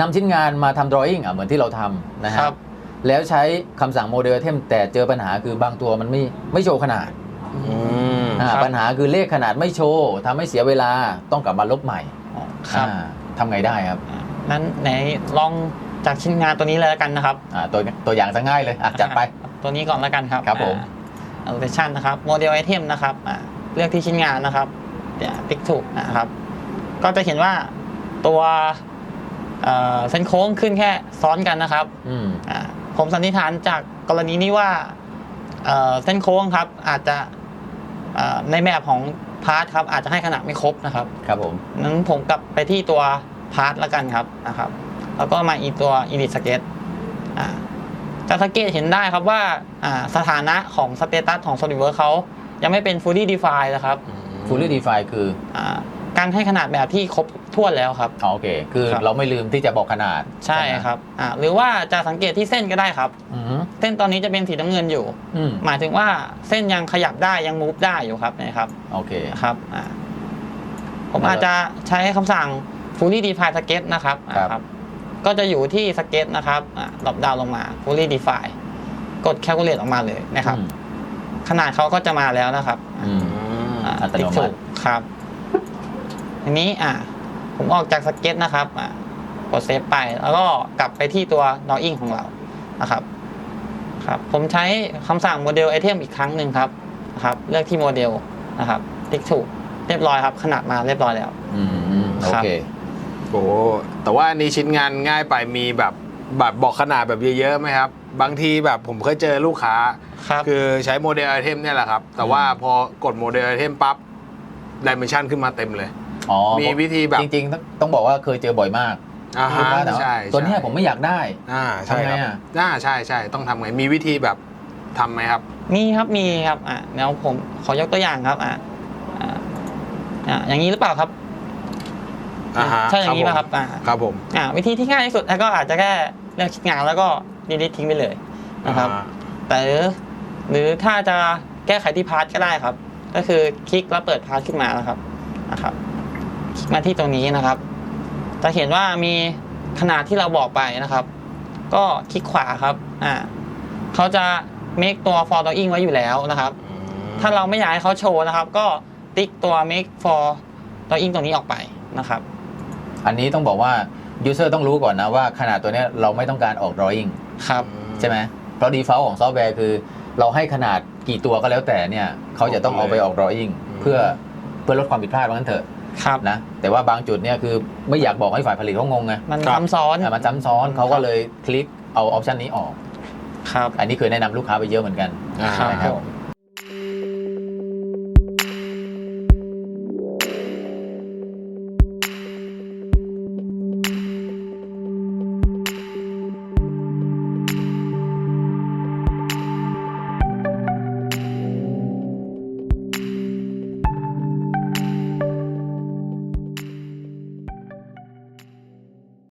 นำชิ้นงานมาทำ drawing อะเหมือนที่เราทำนะฮะครับแล้วใช้คำสั่งโมเดลเทมแต่เจอปัญหาคือบางตัวมันไม่ไม่โชว์ขนาดอืมอ่าครับ ปัญหาคือเลขขนาดไม่โชว์ทำให้เสียเวลาต้องกลับมาลบใหม่ครับ อ่าทำไงได้ครับนั้นไหนลองจากชิ้นงานตัวนี้เลยแล้วกันนะครับ อ่าตัวตัวอย่างซะง่ายเลยอะจัดไป ตัวนี้ก่อนแล้วกันครับครับผมอัลเทชันนะครับโมเดลไอเทมนะครับอ่าเลือกที่ชิ้นงานนะครับเดี๋ยวติ๊กถูกนะครับ ก็จะเห็นว่าตัว เอ่อเส้นโค้งขึ้นแค่ซ้อนกันนะครับอืมอ่าผมสันนิษฐานจากกรณีนี้ว่าเอ่อเส้นโค้งครับ อาจจะเอ่อในแบบของพาร์ทครับ อาจจะให้ขนาดไม่ครบนะครับ ครับผมนั้นผมกลับไปที่ตัวพาร์ทแล้วกันครับนะครับ แล้วก็มาอีตัว Edit Sketch อ่าจะสังเกตเห็นได้ครับว่าอ่าสถานะของสเตตัสของ SolidWorks เขายังไม่เป็น fully defined นะครับ fully define คืออ่า การให้ขนาดแบบที่ครบถ้วนแล้วครับ อ๋อโอเค คือครับ เราไม่ลืมที่จะบอกขนาดใช่ไหมครับอ่าหรือว่าจะสังเกตที่เส้นก็ได้ครับ อือฮึเส้นตอนนี้จะเป็นสีน้ำเงินอยู่ อืมหมายถึงว่าเส้นยังขยับได้ยัง move ได้อยู่ครับนะครับโอเคนะครับอ่าผมแล้วอาจจะใช้คำสั่ง fully define sketch นะครับครับอ่าก็จะอยู่ที่ sketch นะครับดรอปดาวลงมา fully define กด calculate ออกมาเลยนะครับ อืมขนาดเขาก็จะมาแล้วนะครับอืมอ่าอัตโนมัติติ๊กถูกครับ ทีนี้อ่าผมออกจาก sketch นะครับอ่ากดเซฟไปแล้วก็กลับไปที่ตัว drawing ของเรานะครับครับ ผมใช้คำสั่งโมเดลไอเทมอีกครั้งหนึ่งครับนะครับ เลือกที่โมเดลนะครับติ๊กถูกเรียบร้อยครับ ขนาดมาเรียบร้อยแล้วอืมโอครับเคโอ้แต่ว่าอันนี้ชิ้นงานง่ายไปมีแบบแบบบอกขนาดแบบเยอะๆไหมครับ บางทีแบบผมเคยเจอลูกค้าครับคือใช้โมเดลไอเทมเนี่ยแหละครับ แต่ว่าพอกดโมเดลไอเทมปั๊บดิเมนชันขึ้นมาเต็มเลย อ๋อมีวิธีแบบจริงๆต้องต้องบอกว่าเคยเจอบ่อยมากอ่าลูกฮะค้าแต่ว่าใช่ตัวเนี้ยใช่ผมไม่อยากได้อ่าใช่ทำไงครับอะอ่าใช่ใช่ต้องทำไงมีวิธีแบบทำไหมครับ มีครับมีครับอ่าเดี๋ยวผมขอยกตัวอย่างครับอ่าอ่าอ่าอย่างนี้หรือเปล่าครับอ่าฮะใช่อย่างนี้ผมป่ะครับอ่าครับผมอ่าวิธีที่ง่ายที่สุดแล้วก็อาจจะแค่เลือกชิ้นงานแล้วก็ดีลิททิ้งไปเลยนะครับ อ่าแต่หรือหรือถ้าจะแก้ไขที่พาร์ทก็ได้ครับ ก็คือคลิกแล้วเปิดพาร์ทขึ้นมานะครับนะครับ คลิกมาที่ตรงนี้นะครับ จะเห็นว่ามีขนาดที่เราบอกไปนะครับ ก็คลิกขวาครับอ่าเขาจะ make ตัว for drawing ไว้อยู่แล้วนะครับ ถ้าเราไม่อยากให้เขาโชว์นะครับ ก็ติ๊กตัว make for drawing ตรงนี้ออกไปนะครับ อันนี้ต้องบอกว่า user ต้องรู้ก่อนนะว่าขนาดตัวเนี้ยเราไม่ต้องการออก drawing ครับใช่ไหมเพราะ default ของซอฟต์แวร์คือ เราให้ขนาดกี่ตัวก็แล้วแต่เนี่ยเขาจะต้องเอาไปออก drawing เพื่อเพื่อลดความผิดพลาดว่างั้นเถอะ ครับ นะแต่ว่าบางจุดเนี่ยคือไม่อยากบอกให้ฝ่ายผลิตเขางงไงมันครับ ซ้ำซ้อน อะมันซ้ำซ้อนเขาก็เลยคลิกเอาออปชันนี้ออก ครับ อันนี้เคยแนะนำลูกค้าไปเยอะเหมือนกัน อ่า ครับ นะครับผม